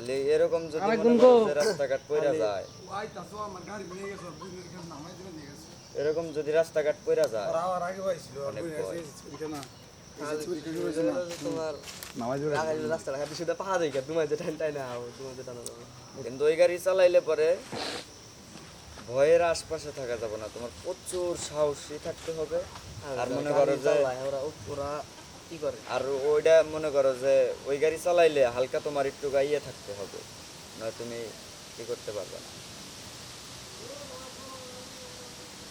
তাহলে এরকম যদি রাস্তাঘাট যায়। এরকম যদি রাস্তাঘাট যায়। আর আমার আগে পাইছিল আর অনেক বুঝলি ভয়। এখানে এই যে চুরি করে গেছে না। তোমার নামাই দিলে রাস্তা রাখা শুধু পাহা দেখে তোমার যে টাইম টাইম না তোমার যে টানা যাবে কিন্তু ওই গাড়ি চালাইলে পরে ভয়ের আশপাশে থাকা যাবে না। তোমার প্রচুর সাহসী থাকতে হবে। আর মনে করো যে ওরা কি করে? আর ওইটা মনে করো যে ওই গাড়ি চালাইলে হালকা তোমার একটু গাইয়ে থাকতে হবে নয় তুমি কি করতে পারবে না।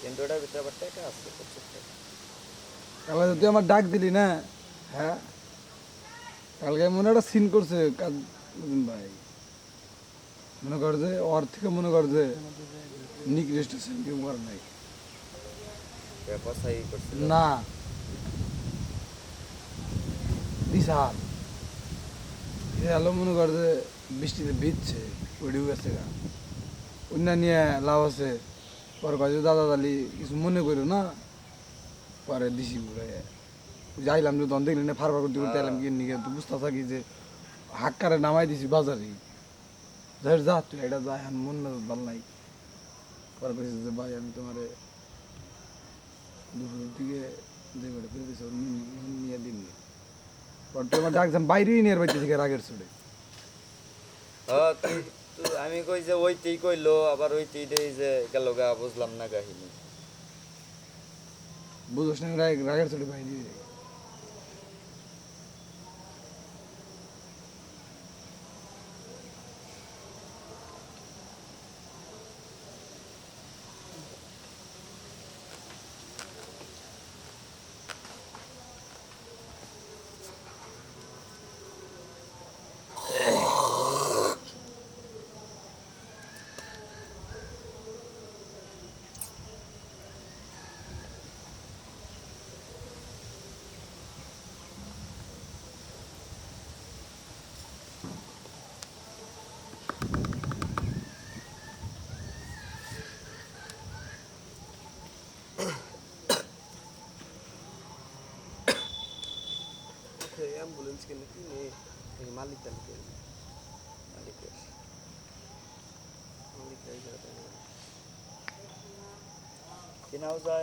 কিন্তু ওটার ভিতরে আবার টাকা আছে প্রচুর টাকা। কালকে তুই আমার ডাক দিলি না? হ্যাঁ? কালকে মনে একটা সিন করছে ভাই। মনে কর যে ওর থেকে মনে কর যে নিক রেজিস্ট্রেশন কেউ করে নাই। না। বিশাল হ্যালো মনে কর যে বৃষ্টিতে ভিজছে উড়িও গেছে গা। অন্য নিয়ে লাভ আছে পরে কয় দাদা দালি কিছু মনে করো না, পরে দিছি ঘুরে যাইলাম যে দন দেখলি না ফারফার করতে করতে এলাম কি নিকে তো বুঝতে থাকি যে হাক্কারে নামাই দিছি বাজারে। ধর যা, তুই এটা যা, এখন মন না ভালো নাই। পরে কইছে যে, ভাই, আমি তোমারে দুপুরের দিকে যে করে ফেলে দিছে ওর নিয়ে- নিয়ে দিন পরে তো আমার ডাকছিলাম বাইরেই নিয়ে বাইতে থেকে রাগের ছুটে আমি কই যে ওইতেই কইলো আবার ওইতেই দেই যে গেল গা বুঝলাম না কাহিনী। বুঝোস না রাগের ছুটে বাইরে অ্যাম্বুলেন্স কিনে কিনে এই মালিক তালিকে মালিক মালিক তালিকে কেনাও যায়